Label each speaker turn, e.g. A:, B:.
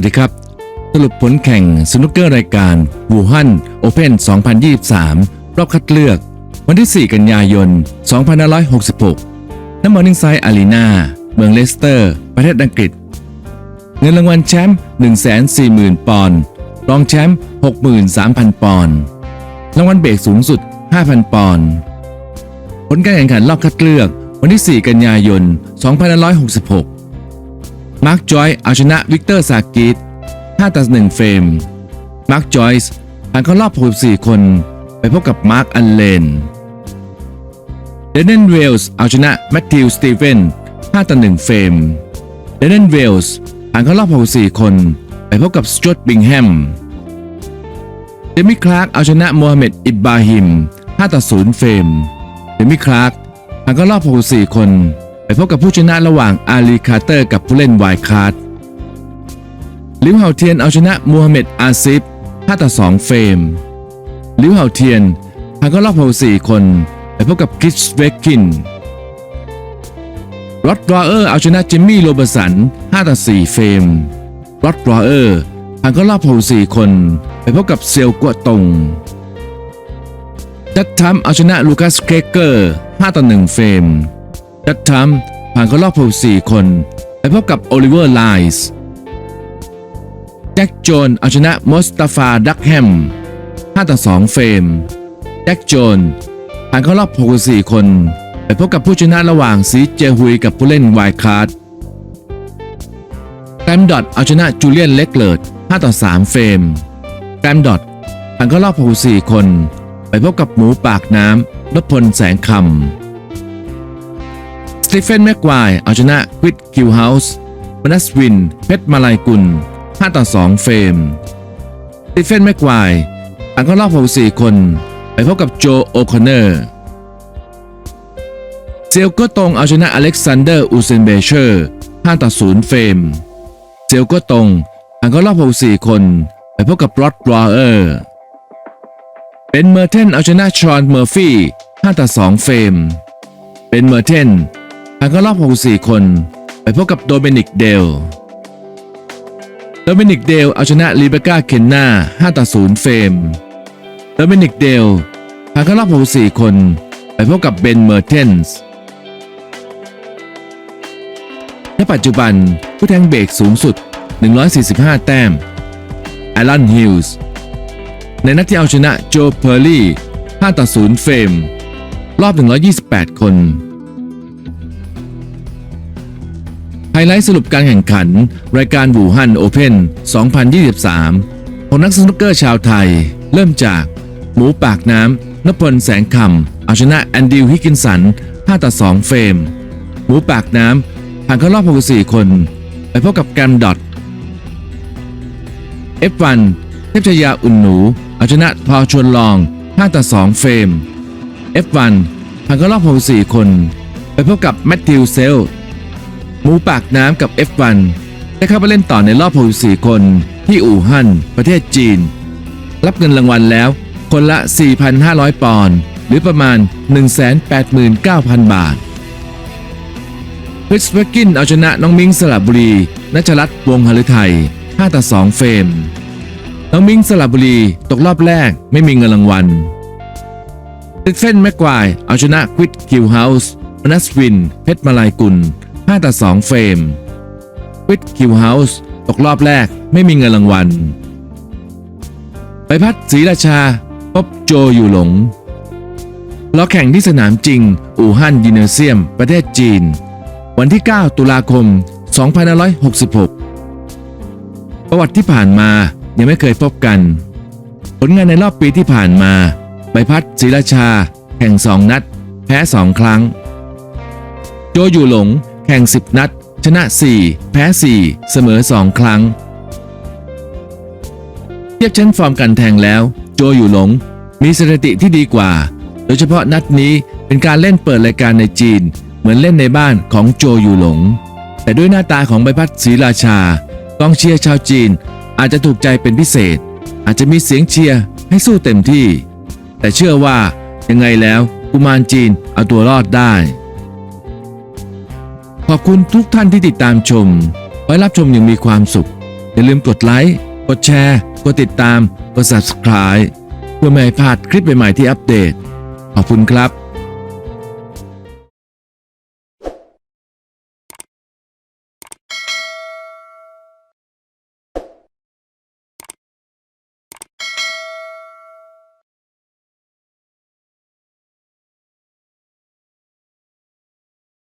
A: วัสดีครับ สรุปผลแข่งสนุกเกอร์รายการวูฮั่นโอเพน2023 รอบคัดเลือก วันที่ 4 กันยายน 2566ณมอร์นิ่งไซด์อารีนาเมืองเลสเตอร์ ประเทศอังกฤษ เงินรางวัลแชมป์ 140,000 ปอนด์รองแชมป์ 63,000 ปอนด์รางวัลเบรกสูงสุด 5,000 ปอนด์ผลการแข่งขันรอบคัดเลือก วันที่ 4 กันยายน 2566 มาร์คจอยเอาชนะวิกเตอร์ซากิต5ต่อ1เฟรม มาร์คจอยส์ผ่านเข้ารอบ 64 คน ไปพบกับมาร์คอันเลน เดนเนนเวลส์เอาชนะแมทธิวสตีเฟน5ต่อ1เฟรม เดนเนนเวลส์ผ่านเข้ารอบ 64 คน ไปพบกับสจวตบิงแฮม เดมิคลาร์กเอาชนะโมฮัมเหม็ดอิบบราฮิม5ต่อ0เฟรม เดมิคลาร์กผ่านเข้ารอบ 64 คน ไปพบกับผู้ชนะระหว่างอาลีคาร์เตอร์กับผู้เล่นไวคาร์ดลิวเฮาเทียนเอาชนะมูฮัมเหม็ดอาซิฟ5ต่อ2เฟรมลิวเฮาเทียนผ่านเข้ารอบ64คน ไปพบกับคริสเวกินรอดรอเออร์เอาชนะจิมมี่โรเบอร์สัน5ต่อ4เฟรมรอดรอเออร์ผ่านเข้ารอบ64คน ไปพบกับเซลกัวตงดัตทัมเอาชนะลูคัสเคเกอร์5ต่อ1เฟรม ดัตทัมผ่านเข้ารอบ 64 คน ไปพบกับโอลิเวอร์ไลส์แจ็คโจนเอาชนะมอสตาฟาดักแฮม 5 ต่อ 2 เฟรม แจ็คโจนผ่านเข้ารอบ 64 คน ไปพบกับผู้ชนะระหว่างซีเจฮุยกับผู้เล่นไวคาร์ดแกรมดอทเอาชนะจูเลียนเล็กเลิร์ด5 ต่อ 3 เฟรม แกรมดอทผ่านเข้ารอบ 64 คน ไปพบกับหมูปากน้ำนพพลแสงคำ สตีเฟนแม็กควายเอาชนะควิดคิวเฮาส์มนัสวิน เพชรมาลายกุล 5 ต่อ 2 เฟรมสตีเฟนแม็กควายผ่านเข้ารอบ64คน ไปพบกับโจโอคอนเนอร์เซลก็ตรงเอาชนะอเล็กซานเดอร์อูเซนเบเชอร์5ต่อ 0 เฟรมเซลก็ตรงผ่านเข้ารอบ64คน ไปพบกับรอดรอเออร์เป็นเมอร์เทนเอาชนะชอนเมอร์ฟี่5ต่อ 2 เฟรมเป็นเมอร์เทน ผ่านเข้ารอบ 64 คน ไปพบกับโดเมนิกเดล โดเมนิกเดลเอาชนะลีเบก้าเคนนา5ต่อ0เฟรม โดเมนิกเดลผ่านเข้ารอบ 64 คน ไปพบกับเบนเมอร์เทนส์ในปัจจุบันผู้แทงเบรกสูงสุด 145 แต้มแอลันฮิลส์ในนัดที่เอาชนะโจเพอร์ลี่ 5 ต่อ 0 เฟรม รอบ 128 คน ไฮไลท์สรุปการแข่งขัน รายการบูฮันโอเพน2023 ของนักสนุกเกอร์ชาวไทย เริ่มจาก หมูปากน้ำนพลแสงคำเอาชนะแอนดิวฮิกินสัน 5 ต่อ 2 เฟรม หมูปากน้ำผ่านเข้ารอบ 64 คน ไปพบกับแกรมดอท F1 เทพชยาอุ่นหนูเอาชนะพอชวนลอง 5 ต่อ 2 เฟรม F1 ผ่านเข้ารอบ 64 คน ไปพบกับแมทธิวเซล หมูปากน้ำกับ F1 ได้เข้าไปเล่นต่อในรอบ 64 คน ที่อู่ฮั่น ประเทศจีน รับเงินรางวัลแล้ว คนละ 4,500 ปอนด์หรือประมาณ 189,000 บาทคริสเวกินเอาชนะน้องมิงสระบุรีนัชรัตน์วงหฤทัย5ต่อ2เฟรม น้องมิงสระบุรีตกรอบแรกไม่มีเงินรางวัลติดเฟนแม็กควายเอาชนะควิดคิวเฮาส์มนัสวิน เพชรมาลายกุล 5ต่อ2เฟรมควิดคิวเฮาส์ตกรอบแรกไม่มีเงินรางวัลไปพัดศรีราชา พบโจอยู่หลงล้อแข่งที่สนามจริง อู่ฮั่นยินเนอร์เซียม ประเทศจีน วันที่ 9 ตุลาคม 2566 ประวัติที่ผ่านมายังไม่เคยพบกัน ผลงานในรอบปีที่ผ่านมา ใบพัดศรีราชา แข่ง 2 นัด แพ้ 2 ครั้ง โจอยู่หลง แข่ง 10 นัด ชนะ 4 แพ้ 4 เสมอ 2 ครั้ง เทียบชั้นฟอร์มการแทงแล้ว โจอยู่หลง มีสถิติที่ดีกว่า โดยเฉพาะนัดนี้เป็นการเล่นเปิดรายการในจีน เหมือนเล่นในบ้านของโจอยู่หลง แต่ด้วยหน้าตาของใบพัดศรีราชากองเชียร์ชาวจีน อาจจะถูกใจเป็นพิเศษ อาจจะมีเสียงเชียร์ให้สู้เต็มที่ แต่เชื่อว่ายังไงแล้วกุมารจีนเอาตัวรอดได้ ขอบคุณทุกท่านที่ติดตามชม ไว้รับชมอย่างมีความสุข อย่าลืมกดไลค์ กดแชร์ กดติดตาม กด subscribe เพื่อไม่ให้พลาดคลิปใหม่ๆที่อัปเดต ขอบคุณครับ